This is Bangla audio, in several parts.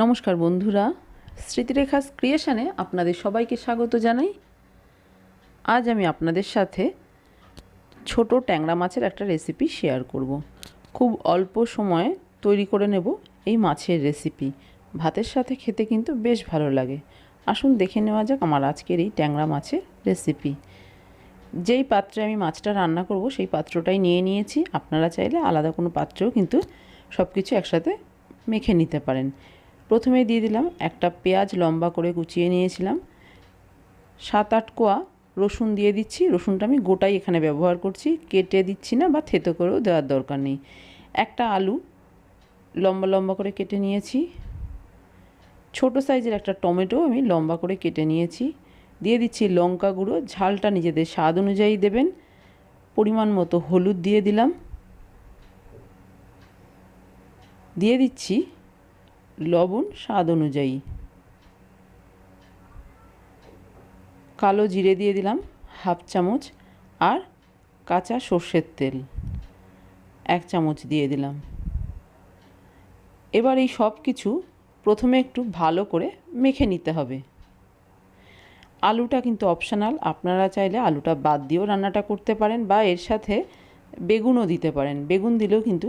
নমস্কার বন্ধুরা, স্মৃতিরেখাস ক্রিয়েশানে আপনাদের সবাইকে স্বাগত জানাই। আজ আমি আপনাদের সাথে ছোট ট্যাংরা মাছের একটা রেসিপি শেয়ার করব। খুব অল্প সময়ে তৈরি করে নেব এই মাছের রেসিপি ভাতের সাথে খেতে কিন্তু বেশ ভালো লাগে। আসুন দেখে নেওয়া যাক আমার আজকের এই ট্যাংরা মাছের রেসিপি যেই পাত্রে আমি মাছটা রান্না করব, সেই পাত্রটাই নিয়ে নিয়েছি। আপনারা চাইলে আলাদা কোনো পাত্রেও কিন্তু সব কিছু একসাথে মেখে নিতে পারেন। প্রথমে দিয়ে দিলাম একটা পেঁয়াজ লম্বা করে কুচিয়ে নিয়েছিলাম। সাত আট কোয়া রসুন দিয়ে দিচ্ছি। রসুনটা আমি গোটাই এখানে ব্যবহার করছি। কেটে দিচ্ছি না বা থেতো করেও দেওয়ার দরকার নেই। একটা আলু লম্বা লম্বা করে কেটে নিয়েছি। ছোট সাইজের একটা টমেটো আমি লম্বা করে কেটে নিয়েছি। দিয়ে দিচ্ছি লঙ্কা গুঁড়ো। ঝালটা নিজেদের স্বাদ অনুযায়ী দেবেন। পরিমাণ মতো হলুদ দিয়ে দিলাম। দিয়ে দিচ্ছি লবণ, স্বাদ অনুযায়ী। কালো জিরে দিয়ে দিলাম হাফ চামচ আর কাঁচা সর্ষের তেল, এক চামচ দিয়ে দিলাম। এবার এই সব কিছু প্রথমে একটু ভালো করে মেখে নিতে হবে। আলুটা কিন্তু অপশানাল আপনারা চাইলে আলুটা বাদ দিয়েও রান্নাটা করতে পারেন বা এর সাথে বেগুনও দিতে পারেন। বেগুন দিলেও কিন্তু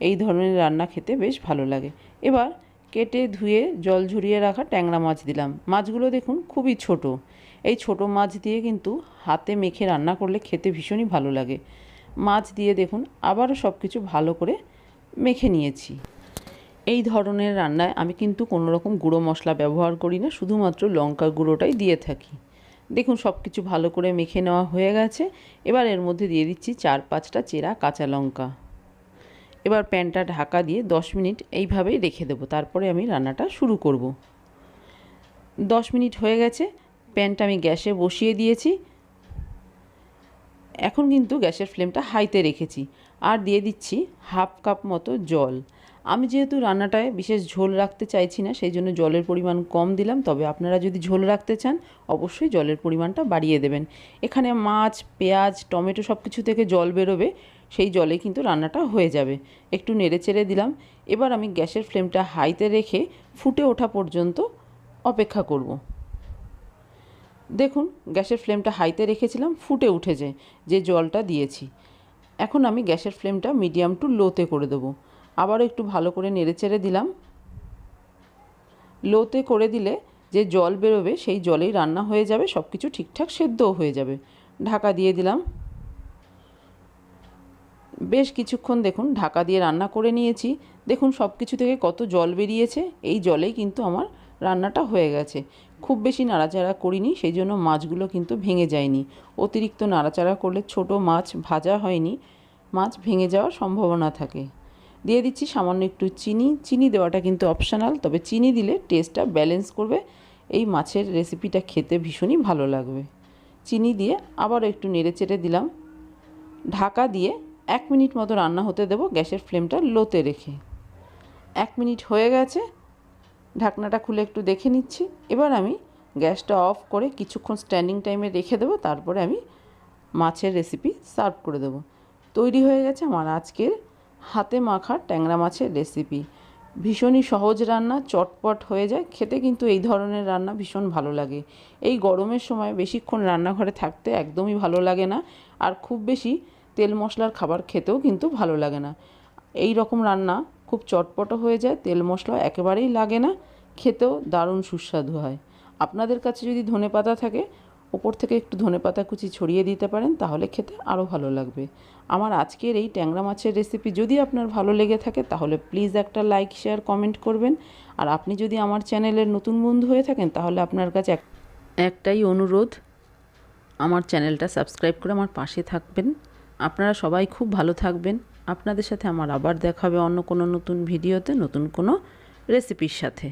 এই ধরনের রান্না খেতে বেশ ভালো লাগে। এবার কেটে ধুয়ে জল ঝরিয়ে রাখা ট্যাংরা মাছ দিলাম। মাছগুলো দেখুন খুবই ছোট। এই ছোট মাছ দিয়ে কিন্তু হাতে মেখে রান্না করলে খেতে ভীষণই ভালো লাগে। মাছ দিয়ে দেখুন আবারও সব কিছু ভালো করে মেখে নিয়েছি। এই ধরনের রান্নায় আমি কিন্তু কোনো রকম গুঁড়ো মশলা ব্যবহার করি না, শুধুমাত্র লঙ্কা গুঁড়োটাই দিয়ে থাকি। দেখুন সব কিছু ভালো করে মেখে নেওয়া হয়ে গেছে। এবার এর মধ্যে দিয়ে দিচ্ছি চার পাঁচটা চেরা কাঁচা লঙ্কা। এবার প্যানটা ঢাকা দিয়ে দশ মিনিট এইভাবেই রেখে দেবো, তারপরে আমি রান্নাটা শুরু করব। দশ মিনিট হয়ে গেছে, প্যানটা আমি গ্যাসে বসিয়ে দিয়েছি। এখন কিন্তু গ্যাসের ফ্লেমটা হাইতে রেখেছি, আর দিয়ে দিচ্ছি হাফ কাপ মতো জল। আমি যেহেতু রান্নাটায় বিশেষ ঝোল রাখতে চাইছি না, সেই জন্য জলের পরিমাণ কম দিলাম। তবে আপনারা যদি ঝোল রাখতে চান, অবশ্যই জলের পরিমাণটা বাড়িয়ে দেবেন। এখানে মাছ, পেঁয়াজ, টমেটো সব কিছু থেকে জল বেরোবে, সেই জলে কিন্তু রান্নাটা হয়ে যাবে। একটু নেড়ে চেড়ে দিলাম। এবার আমি গ্যাসের ফ্লেমটা হাইতে রেখে ফুটে ওঠা পর্যন্ত অপেক্ষা করব। দেখুন, গ্যাসের ফ্লেমটা হাইতে রেখেছিলাম, ফুটে উঠেছে, যে জলটা দিয়েছি। এখন আমি গ্যাসের ফ্লেমটা মিডিয়াম টু লোতে করে দেবো। আবারও একটু ভালো করে নেড়েচেড়ে দিলাম। লোতে করে দিলে যে জল বেরোবে সেই জলেই রান্না হয়ে যাবে সব কিছু ঠিকঠাক সেদ্ধও হয়ে যাবে। ঢাকা দিয়ে দিলাম। বেশ কিছুক্ষণ দেখুন, ঢাকা দিয়ে রান্না করে নিয়েছি। দেখুন সব কিছু থেকে কত জল বেরিয়েছে, এই জলেই কিন্তু আমার রান্নাটা হয়ে গেছে। খুব বেশি নাড়াচাড়া করিনি, সেই জন্য মাছগুলো কিন্তু ভেঙে যায়নি। অতিরিক্ত নাড়াচাড়া করলে ছোট মাছ ভাজা হয়নি, মাছ ভেঙে যাওয়ার সম্ভাবনা থাকে। দিয়ে দিচ্ছি সামান্য একটু চিনি। চিনি দেওয়াটা কিন্তু অপশনাল তবে চিনি দিলে টেস্টটা ব্যালেন্স করবে। এই মাছের রেসিপিটা খেতে ভীষণই ভালো লাগবে। চিনি দিয়ে আবারও একটু নেড়ে চেড়ে দিলাম। ঢাকা দিয়ে এক মিনিট মতো রান্না হতে দেবো গ্যাসের ফ্লেমটা লোতে রেখে। এক মিনিট হয়ে গেছে, ঢাকনাটা খুলে একটু দেখে নিচ্ছি। এবার আমি গ্যাসটা অফ করে কিছুক্ষণ স্ট্যান্ডিং টাইমে রেখে দেবো, তারপরে আমি মাছের রেসিপি সার্ভ করে দেবো। তৈরি হয়ে গেছে আমার আজকের হাতে মাখা ট্যাংরা মাছের রেসিপি ভীষণই সহজ রান্না, চটপট হয়ে যায়। খেতে কিন্তু এই ধরনের রান্না ভীষণ ভালো লাগে। এই গরমের সময় বেশিক্ষণ রান্নাঘরে থাকতে একদমই ভালো লাগে না। আর খুব বেশি তেল মশলার খাবার খেতেও কিন্তু ভালো লাগে না। এই রকম রান্না খুব চটপটো হয়ে যায়, তেল মশলা একেবারেই লাগে না, খেতেও দারুণ সুস্বাদু হয়। আপনাদের কাছে যদি ধনে পাতা থাকে ওপর থেকে একটু ধনে পাতা কুচি ছড়িয়ে দিতে পারেন, তাহলে খেতে আরও ভালো লাগবে। আমার আজকের এই ট্যাংরা মাছের রেসিপি যদি আপনার ভালো লেগে থাকে, তাহলে প্লিজ একটা লাইক শেয়ার কমেন্ট করবেন। আর আপনি যদি আমার চ্যানেলের নতুন বন্ধু হয়ে থাকেন, তাহলে আপনার কাছে একটাই অনুরোধ, আমার চ্যানেলটা সাবস্ক্রাইব করে আমার পাশে থাকবেন। আপনারা সবাই খুব ভালো থাকবেন। আপনাদের সাথে আমার আবার দেখাবে অন্য কোনো নতুন ভিডিওতে নতুন কোনো রেসিপির সাথে।